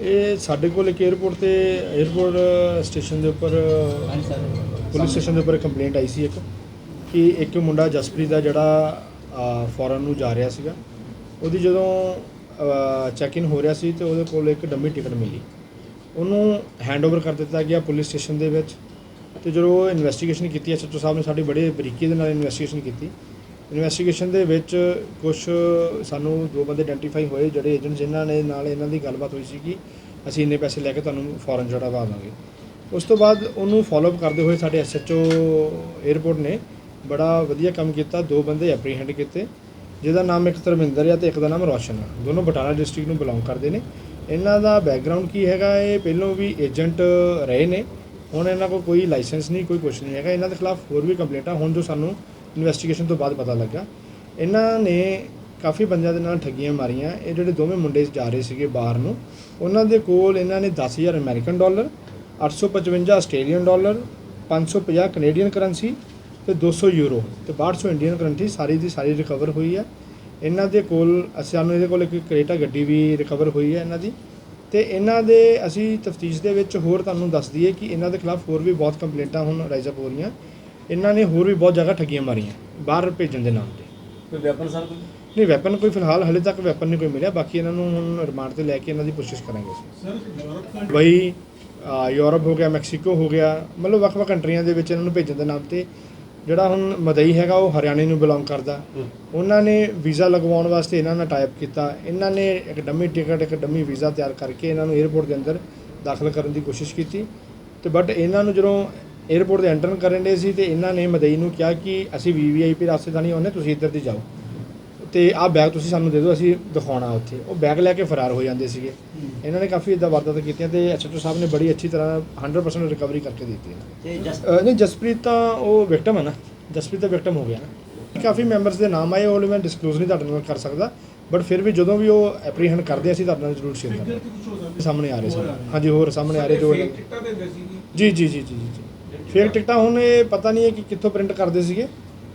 ਇਹ ਸਾਡੇ ਕੋਲ ਇੱਕ 에어ਪੋਰਟ ਤੇ 에어ਪੋਰਟ ਸਟੇਸ਼ਨ ਦੇ ਉੱਪਰ ਪੁਲਿਸ ਸਟੇਸ਼ਨ ਦੇ ਉੱਪਰ ਕੰਪਲੇਂਟ ਆਈ ਸੀ ਇੱਕ, ਕਿ ਇੱਕ ਮੁੰਡਾ ਜਸਪ੍ਰੀਤ ਦਾ ਜਿਹੜਾ ਫੋਰਨ ਨੂੰ ਜਾ ਰਿਹਾ ਸੀਗਾ, ਉਹਦੀ ਜਦੋਂ ਚੈੱਕ ਇਨ ਹੋ ਰਿਹਾ ਸੀ ਤੇ ਉਹਦੇ ਕੋਲ ਇੱਕ ਡੰਮੀ ਟਿਕਟ ਮਿਲੀ। ਉਹਨੂੰ ਹੈਂਡਓਵਰ ਕਰ ਦਿੱਤਾ ਗਿਆ ਪੁਲਿਸ ਸਟੇਸ਼ਨ ਦੇ ਵਿੱਚ ਤੇ ਜਦੋਂ ਇਨਵੈਸਟੀਗੇਸ਼ਨ ਕੀਤੀ ਐਸਐਚਓ ਸਾਹਿਬ ਨੇ ਸਾਡੀ ਬੜੇ ਬਰੀਕੀ ਦੇ ਨਾਲ ਇਨਵੈਸਟੀਗੇਸ਼ਨ ਕੀਤੀ ਇਨਵੈਸਟੀਗੇਸ਼ਨ ਦੇ ਵਿੱਚ ਕੁਝ ਸਾਨੂੰ ਦੋ ਬੰਦੇ ਆਇਡੈਂਟੀਫਾਈ ਹੋਏ ਜਿਹੜੇ ਏਜੰਟ ਜਿਨ੍ਹਾਂ ਨੇ ਨਾਲ ਇਹਨਾਂ ਦੀ ਗੱਲਬਾਤ ਹੋਈ ਸੀ ਕਿ ਅਸੀਂ ਇੰਨੇ ਪੈਸੇ ਲੈ ਕੇ ਤੁਹਾਨੂੰ ਫੋਰਨ ਚੜਾਵਾ ਦਾਂਗੇ। ਉਸ ਤੋਂ ਬਾਅਦ ਉਹਨੂੰ ਫਾਲੋਅਪ ਕਰਦੇ ਹੋਏ ਸਾਡੇ ਐਸਐਚਓ 에ਅਰਪੋਰਟ ਨੇ ਬੜਾ ਵਧੀਆ ਕੰਮ ਕੀਤਾ। ਦੋ ਬੰਦੇ ਐਪਰੀਹੈਂਡ ਕੀਤੇ, ਜਿਹਦਾ ਨਾਮ ਇੱਕ ਧਰਮਿੰਦਰ ਆ ਤੇ ਇੱਕ ਦਾ ਨਾਮ ਰੋਸ਼ਨ ਆ। ਦੋਨੋਂ ਬਟਾਲਾ ਡਿਸਟ੍ਰਿਕਟ ਨੂੰ ਬਿਲੋਂਗ ਕਰਦੇ ਨੇ। ਇਹਨਾਂ ਦਾ ਬੈਕਗ੍ਰਾਉਂਡ ਕੀ ਹੈਗਾ, ਇਹ ਪਹਿਲੋਂ ਵੀ ਏਜੰਟ ਰਹੇ ਨੇ। ਹੁਣ ਇਹਨਾਂ ਕੋਲ ਕੋਈ ਲਾਇਸੈਂਸ ਨਹੀਂ, ਕੋਈ ਕੁਝ ਨਹੀਂ ਹੈਗਾ। ਇਹਨਾਂ ਦੇ ਖਿਲਾਫ ਹੋਰ ਵੀ ਕੰਪਲੇਂਟਾਂ ਹੁਣ ਜੋ ਸਾਨੂੰ ਇਨਵੈਸਟੀਗੇਸ਼ਨ ਤੋਂ ਬਾਅਦ ਪਤਾ ਲੱਗਾ। ਇਹਨਾਂ ਨੇ ਕਾਫੀ ਬੰਦਿਆਂ ਦੇ ਨਾਲ ਠੱਗੀਆਂ ਮਾਰੀਆਂ। ਇਹ ਜਿਹੜੇ ਦੋਵੇਂ ਮੁੰਡੇ ਜਾ ਰਹੇ ਸੀਗੇ ਬਾਹਰ ਨੂੰ, ਉਹਨਾਂ ਦੇ ਕੋਲ ਇਹਨਾਂ ਨੇ 10000 American dollar 855 Australian dollar 550 Canadian currency ਤੇ 200 ਯੂਰੋ ਤੇ 6200 ਇੰਡੀਅਨ ਕਰੰਸੀ। ਸਾਰੀ ਦੀ ਸਾਰੀ ਰਿਕਵਰ ਹੋਈ ਹੈ। ਇਹਨਾਂ ਦੇ ਕੋਲ, ਅਸੀਂ ਸਾਨੂੰ ਇਹਦੇ ਕੋਲ ਇੱਕ ਕਰੇਟਾ ਗੱਡੀ ਵੀ ਰਿਕਵਰ ਹੋਈ ਹੈ ਇਹਨਾਂ ਦੀ। ਤੇ ਇਹਨਾਂ ਦੇ ਅਸੀਂ ਤਫਤੀਸ਼ ਦੇ ਵਿੱਚ ਹੋਰ ਤੁਹਾਨੂੰ ਦੱਸ ਦਈਏ ਕਿ ਇਹਨਾਂ ਦੇ ਖਿਲਾਫ ਹੋਰ ਵੀ ਬਹੁਤ ਕੰਪਲੇਂਟਾਂ ਹੁਣ ਰਾਈਜ਼ ਅਪ ਹੋ ਰਹੀਆਂ। ਇਹਨਾਂ ਨੇ ਹੋਰ ਵੀ ਬਹੁਤ ਜਗ੍ਹਾ ਠੱਗੀਆਂ ਮਾਰੀਆਂ ਬਾਹਰ ਭੇਜਣ ਦੇ ਨਾਮ ਤੇ। ਕੋਈ ਵੈਪਨ ਸਰ ਕੋਈ? ਨਹੀਂ ਵੈਪਨ ਕੋਈ ਫਿਲਹਾਲ ਹਲੇ ਤੱਕ ਵੈਪਨ ਨਹੀਂ ਕੋਈ ਮਿਲਿਆ ਬਾਕੀ ਇਹਨਾਂ ਨੂੰ ਹੁਣ ਰਿਮਾਂਡ ਤੇ ਲੈ ਕੇ ਇਹਨਾਂ ਦੀ ਕੋਸ਼ਿਸ਼ ਕਰਾਂਗੇ ਅਸੀਂ। ਬਈ ਯੂਰਪ ਹੋ ਗਿਆ ਮੈਕਸੀਕੋ ਹੋ ਗਿਆ ਮਤਲਬ ਵੱਖ-ਵੱਖ ਕੰਟਰੀਆਂ ਦੇ ਵਿੱਚ ਇਹਨਾਂ ਨੂੰ ਭੇਜਣ ਦੇ ਨਾਮ ਤੇ। ਜਿਹੜਾ ਹੁਣ ਮਦਈ ਹੈਗਾ ਉਹ ਹਰਿਆਣੇ ਨੂੰ ਬਿਲੋਂਗ ਕਰਦਾ। ਉਹਨਾਂ ਨੇ ਵੀਜ਼ਾ ਲਗਵਾਉਣ ਵਾਸਤੇ ਇਹਨਾਂ ਨਾਲ ਟਾਈਪ ਕੀਤਾ। ਇਹਨਾਂ ਨੇ ਇੱਕ ਡੰਮੀ ਟਿਕਟ ਇੱਕ ਡੰਮੀ ਵੀਜ਼ਾ ਤਿਆਰ ਕਰਕੇ ਇਹਨਾਂ ਨੂੰ 에ਅਰਪੋਰਟ ਦੇ ਅੰਦਰ ਦਾਖਲ ਕਰਨ ਦੀ ਕੋਸ਼ਿਸ਼ ਕੀਤੀ। ਤੇ ਬਟ ਇਹਨਾਂ ਨੂੰ ਜਦੋਂ 에ਅਰਪੋਰਟ ਦੇ ਐਂਟਰ ਕਰਨ ਦੇ ਸੀ ਤੇ ਇਹਨਾਂ ਨੇ ਮਦਈ ਨੂੰ ਕਿਹਾ ਕਿ ਅਸੀਂ ਵੀਵੀਆਈਪੀ ਰਾਸਤੇ ਤਾਂ ਨਹੀਂ ਆਉਂਦੇ ਤੁਸੀਂ ਇੱਧਰ ਦੀ ਜਾਓ। ਤੇ ਆਹ ਬੈਗ ਤੁਸੀਂ ਸਾਨੂੰ ਦੇ ਦਿਓ ਅਸੀਂ ਦਿਖਾਉਣਾ ਉੱਥੇ। ਉਹ ਬੈਗ ਲੈ ਕੇ ਫਰਾਰ ਹੋ ਜਾਂਦੇ ਸੀਗੇ। ਇਹਨਾਂ ਨੇ ਕਾਫੀ ਇਦਾਂ ਵਾਰਦਾਤਾਂ ਕੀਤੀਆਂ ਤੇ ਐਸਐਚਓ ਸਾਹਿਬ ਨੇ ਬੜੀ ਅੱਛੀ ਤਰ੍ਹਾਂ 100% ਰਿਕਵਰੀ ਕਰਕੇ ਦਿੱਤੀ ਤੇ ਅਹ ਨਹੀਂ ਜਸਪ੍ਰੀਤ ਤਾਂ ਉਹ ਵਿਕਟਮ ਹੈ ਨਾ। ਜਸਪ੍ਰੀਤ ਤਾਂ ਵਿਕਟਮ ਹੋ ਗਿਆ ਨਾ। ਕਾਫੀ ਮੈਂਬਰਸ ਦੇ ਨਾਮ ਆਏ ਉਹ ਮੈਂ ਡਿਸਕਲੋਜ਼ ਨਹੀਂ ਤੁਹਾਡੇ ਨਾਲ ਕਰ ਸਕਦਾ। ਬਟ ਫਿਰ ਵੀ ਜਦੋਂ ਵੀ ਉਹ ਐਪਰੀਹੈਂਡ ਕਰਦੇ ਅਸੀਂ ਤੁਹਾਡੇ ਨਾਲ ਜ਼ਰੂਰ ਸ਼ੇਅਰ ਕਰਾਂਗੇ। ਸਾਹਮਣੇ। ਆ ਰਹੇ ਸਨ। ਹਾਂਜੀ ਹੋਰ ਸਾਹਮਣੇ ਆ ਰਹੇ ਦੇ ਜੀ ਜੀ ਜੀ ਜੀ ਜੀ ਜੀ। ਫੇਕ ਟਿਕਟਾਂ ਹੁਣ ਇਹ ਪਤਾ ਨਹੀਂ ਹੈ ਕਿ ਕਿੱਥੋਂ ਪ੍ਰਿੰਟ ਕਰਦੇ ਸੀਗੇ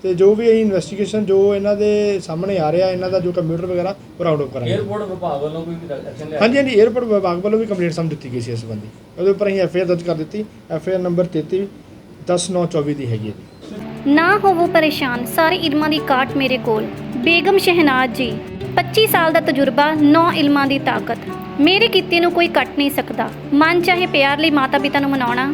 ਤੇ ਜੋ ਵੀ ਇਹ ਇਨਵੈਸਟੀਗੇਸ਼ਨ ਜੋ ਇਹਨਾਂ ਦੇ ਸਾਹਮਣੇ ਆ ਰਿਹਾ ਇਹਨਾਂ ਦਾ ਜੋ ਕੰਪਿਊਟਰ ਵਗੈਰਾ ਉਹ ਰਾਊਂਡ ਕਰਾਂਗੇ। 에어ਪੋਰਟ ਵਿਭਾਗ ਵੱਲੋਂ ਕੋਈ ਐਕਸ਼ਨ ਲਿਆ? ਹਾਂਜੀ ਹਾਂਜੀ 에어ਪੋਰਟ ਵਿਭਾਗ ਵੱਲੋਂ ਵੀ ਕੰਪਲੀਟ ਸਾਨੂੰ ਦਿੱਤੀ ਗਈ ਸੀ ਇਸ ਸੰਬੰਧੀ। ਉਹਦੇ ਉੱਪਰ ਅਸੀਂ ਐਫਆਈਆਰ ਦਰਜ ਕਰ ਦਿੱਤੀ। ਐਫਆਈਆਰ ਨੰਬਰ 33 10924 ਦੀ ਹੈਗੀ ਹੈ ਨਾ ਹੋਵੋ ਪਰੇਸ਼ਾਨ ਸਾਰੇ ਇਲਮਾਂ ਦੀ ਕਾਟ ਮੇਰੇ ਕੋਲ। ਬੇਗਮ ਸ਼ਹਿਨਾਜ਼ ਜੀ 25 ਸਾਲ ਦਾ ਤਜਰਬਾ ਨੌ ਇਲਮਾਂ ਦੀ ਤਾਕਤ। ਮੇਰੇ ਕਿਤੇ ਨੂੰ ਕੋਈ ਕੱਟ ਨਹੀਂ ਸਕਦਾ। ਮਨ ਚਾਹੇ ਪਿਆਰ ਲਈ ਮਾਤਾ ਪਿਤਾ ਨੂੰ ਮਨਾਉਣਾ।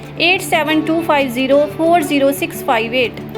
8725040658